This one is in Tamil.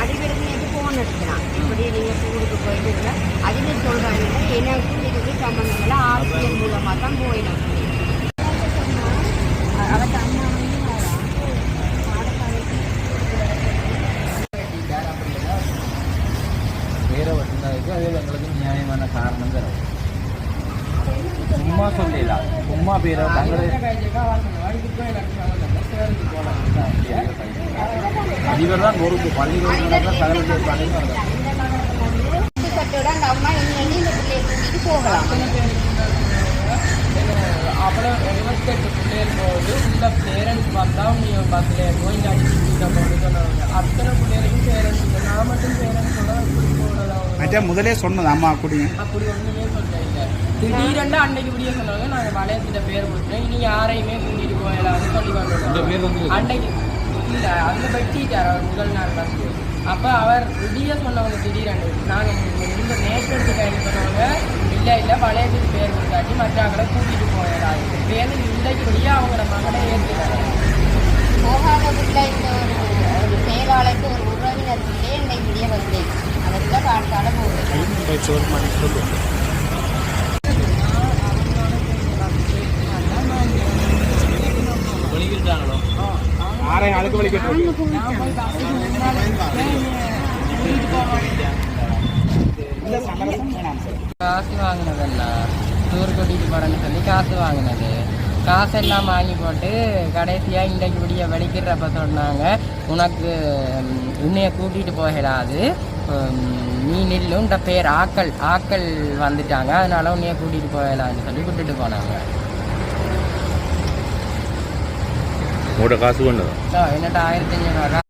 அடிவருக்கு நேற்று ஃபோன் எடுக்கிறான் இப்படி நீங்கள் போயிட்டு அதில் சொல்கிறாங்க எனக்கும் இதுக்கு சம்மந்தம் இல்லை ஆசிரியர் மூலமாக தான் போயிடும். வேற அது எங்களுக்கு நியாயமான காரணம் தரும் சும்மா சொல்லலாம் சும்மா பேரை தங்களை அதிபர் தான் பொறுப்பு பள்ளிக்கூடம் சகல இந்த போகலாம் அப்புறம் பிள்ளைகள் போகுது உள்ள பேரண்ட்ஸ் பார்த்தா நீ பஸ்ல இருக்கோம் போகணும்னு சொன்னாங்க அத்தனை பிள்ளைகளுக்கும் பேரண்ட்ஸ் மற்ற முதலே சொன்னது அம்மா குடிங்க அப்படி ஒன்றுமே சொல்லல. திடீரெண்டு அன்னைக்கு இப்படியே சொன்னாங்க நாங்கள் வளையத்திட்ட பேர் கொடுத்தோம் இனி யாரையுமே கூட்டிட்டு போயிடலாம்னு சொல்லி இந்த கொண்டு பேர் வந்து அன்னைக்கு இல்லை அந்த வெட்டிட்டார் அவர் முதல் நாள் வந்து. அப்போ அவர் விடிய சொன்னவங்க திடீரெண்டு நாங்கள் இந்த நேற்று கைது பண்ணவங்க இல்லை இல்லை வளையத்துக்கு பேர் கொடுத்தாட்டி மற்றவங்களை கூட்டிட்டு போயிடாது பேர் இன்றைக்கு விடிய அவங்கள மகனை ஏற்றுக்கிறாங்க போகாத பிள்ளை இந்த ஒரு ஒரு செயலாளருக்கு ஒரு உறவினர் பிள்ளை என்னை விடிய வந்து அதுக்குள்ள காட்டால போகுது வெளியிட்டாங்களோ ஆறே நாளுக்கு வலிக்கிட்டு சார் காசு வாங்கினதல்ல டூர் கூட்டிட்டு போறேன்னு சொல்லி காசு வாங்கினது. காசெல்லாம் வாங்கி போட்டு கடைசியாக இன்றைக்கு விடிய வெடிக்கிறப்ப சொன்னாங்க உனக்கு உன்னைய கூட்டிகிட்டு போகலாது. ம், நீ நில்லுன்ற பேர் ஆக்கள் ஆக்கள் வந்துட்டாங்க. அதனால உன்னைய கூட்டிகிட்டு போகலான்னு சொல்லி விட்டுட்டு போனாங்க. உங்களோட காசு கொண்டு என்னட்ட ஆயிரத்தி அஞ்சூறுவா